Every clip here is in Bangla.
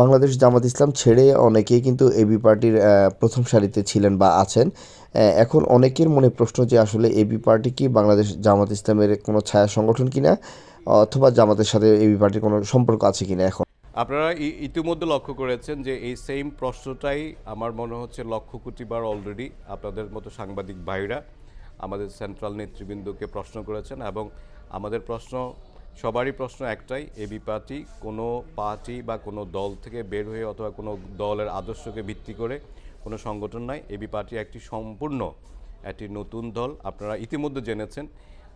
বাংলাদেশ জামাত ইসলাম ছেড়ে অনেকেই কিন্তু এবি পার্টির প্রথম সারিতে ছিলেন বা আছেন। এখন অনেকের মনে প্রশ্ন যে আসলে এবি পার্টি কি বাংলাদেশ জামাত ইসলামের কোনো ছায়া সংগঠন কিনা? অথবা জামাতের সাথে এবি পার্টির কোনো সম্পর্ক আছে কিনা এখন? আপনারা ইতিমধ্যে লক্ষ্য করেছেন যে এই সেম প্রশ্নটাই আমার মনে হচ্ছে লক্ষ কোটিবার অলরেডি আপনাদের মতো সাংবাদিক ভাইরা আমাদের সেন্ট্রাল নেতৃবৃন্দকে প্রশ্ন করেছেন এবং আমাদের প্রশ্ন সবারই প্রশ্ন একটাই এবি পার্টি কোনো পার্টি বা কোনো দল থেকে বের হয়ে অথবা কোনো দলের আদর্শকে ভিত্তি করে কোনো সংগঠন নয়। এবি পার্টি একটি সম্পূর্ণ একটি নতুন দল। আপনারা ইতিমধ্যে জেনেছেন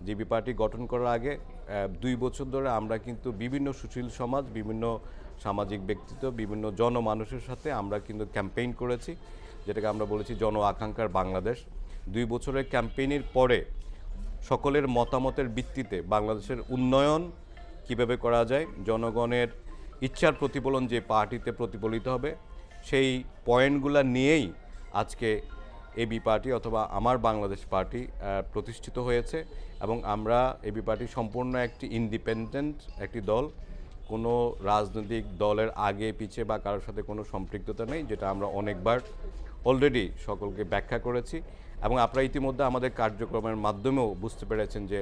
জিবি পার্টি গঠন করার আগে দুই বছর ধরে আমরা কিন্তু বিভিন্ন সুশীল সমাজ, বিভিন্ন সামাজিক ব্যক্তিত্ব, বিভিন্ন জনমানুষের সাথে আমরা কিন্তু ক্যাম্পেইন করেছি, যেটাকে আমরা বলেছি জন আকাঙ্ক্ষার বাংলাদেশ। দুই বছরের ক্যাম্পেইনের পরে সকলের মতামতের ভিত্তিতে বাংলাদেশের উন্নয়ন কীভাবে করা যায়, জনগণের ইচ্ছার প্রতিফলন যে পার্টিতে প্রতিফলিত হবে, সেই পয়েন্টগুলো নিয়েই আজকে এবি পার্টি অথবা আমার বাংলাদেশ পার্টি প্রতিষ্ঠিত হয়েছে এবং আমরা এবি পার্টি সম্পূর্ণ একটি ইন্ডিপেন্ডেন্ট একটি দল। কোনো রাজনৈতিক দলের আগে, পিছে বা কারোর সাথে কোনো সম্পৃক্ততা নেই, যেটা আমরা অনেকবার অলরেডি সকলকে ব্যাখ্যা করেছি। এবং আপনারা ইতিমধ্যে আমাদের কার্যক্রমের মাধ্যমেও বুঝতে পেরেছেন যে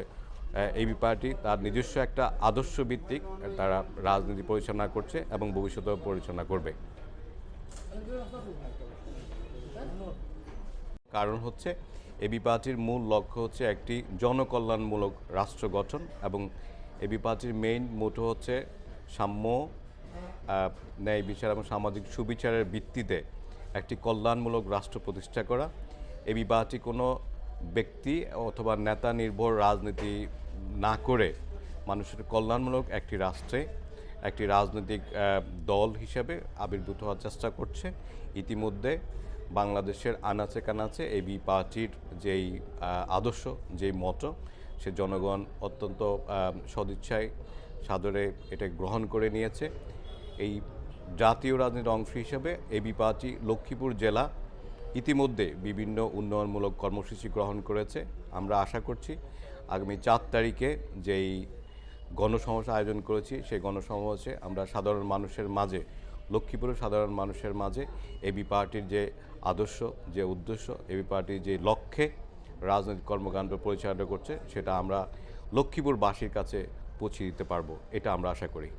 এবি পার্টি তার নিজস্ব একটা আদর্শ ভিত্তিক, তারা রাজনীতি পরিচালনা করছে এবং ভবিষ্যতেও পরিচালনা করবে। কারণ হচ্ছে, এবি পার্টির মূল লক্ষ্য হচ্ছে একটি জনকল্যাণমূলক রাষ্ট্র গঠন এবং এবি পার্টির মেইন মোটো হচ্ছে সাম্য ন্যায় বিচার এবং সামাজিক সুবিচারের ভিত্তিতে একটি কল্যাণমূলক রাষ্ট্র প্রতিষ্ঠা করা। এবি বিবাহটি কোনো ব্যক্তি অথবা নেতা নির্ভর রাজনীতি না করে মানুষের কল্যাণমূলক একটি রাষ্ট্রে, একটি রাজনৈতিক দল হিসেবে আবির্ভূত হওয়ার চেষ্টা করছে। ইতিমধ্যে বাংলাদেশের আনাচে কানাচে এই বি পার্টির যেই আদর্শ, যেই মত, সে জনগণ অত্যন্ত সদিচ্ছায় সাদরে এটা গ্রহণ করে নিয়েছে। এই জাতীয় রাজনীতির অংশ হিসেবে এবি পার্টি লক্ষ্মীপুর জেলা ইতিমধ্যে বিভিন্ন উন্নয়নমূলক কর্মসূচি গ্রহণ করেছে। আমরা আশা করছি আগামী চার তারিখে যেই গণসমাবেশ আয়োজন করেছি, সেই গণসমাবেশে আমরা সাধারণ মানুষের মাঝে, লক্ষ্মীপুরের সাধারণ মানুষের মাঝে এবি পার্টির যে আদর্শ, যে উদ্দেশ্য এবি পার্টির যে লক্ষ্যে রাজনৈতিক কর্মকাণ্ড পরিচালনা করছে, সেটা আমরা লক্ষ্মীপুরবাসীর কাছে পৌঁছে দিতে পারব এটা আমরা আশা করি।